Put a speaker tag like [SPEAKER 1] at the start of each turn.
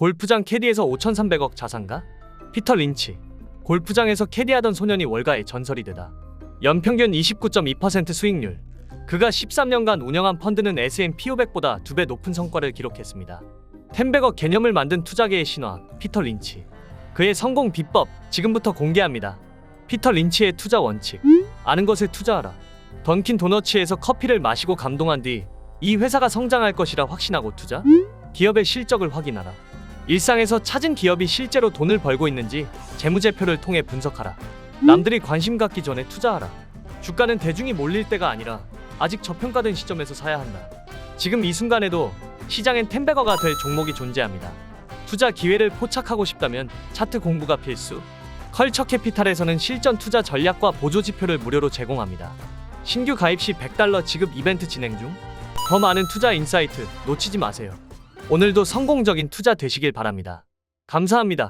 [SPEAKER 1] 골프장 캐디에서 5,300억 자산가? 피터 린치. 골프장에서 캐디하던 소년이 월가의 전설이 되다. 연평균 29.2% 수익률. 그가 13년간 운영한 펀드는 S&P 500보다 두 배 높은 성과를 기록했습니다. 텐베거 개념을 만든 투자계의 신화 피터 린치. 그의 성공 비법 지금부터 공개합니다. 피터 린치의 투자 원칙. 아는 것에 투자하라. 던킨 도너츠에서 커피를 마시고 감동한 뒤 이 회사가 성장할 것이라 확신하고 투자. 기업의 실적을 확인하라. 일상에서 찾은 기업이 실제로 돈을 벌고 있는지 재무제표를 통해 분석하라. 남들이 관심 갖기 전에 투자하라. 주가는 대중이 몰릴 때가 아니라 아직 저평가된 시점에서 사야 한다. 지금 이 순간에도 시장엔 텐베거가 될 종목이 존재합니다. 투자 기회를 포착하고 싶다면 차트 공부가 필수. 컬처 캐피탈에서는 실전 투자 전략과 보조 지표를 무료로 제공합니다. 신규 가입 시 100달러 지급 이벤트 진행 중. 더 많은 투자 인사이트 놓치지 마세요. 오늘도 성공적인 투자 되시길 바랍니다. 감사합니다.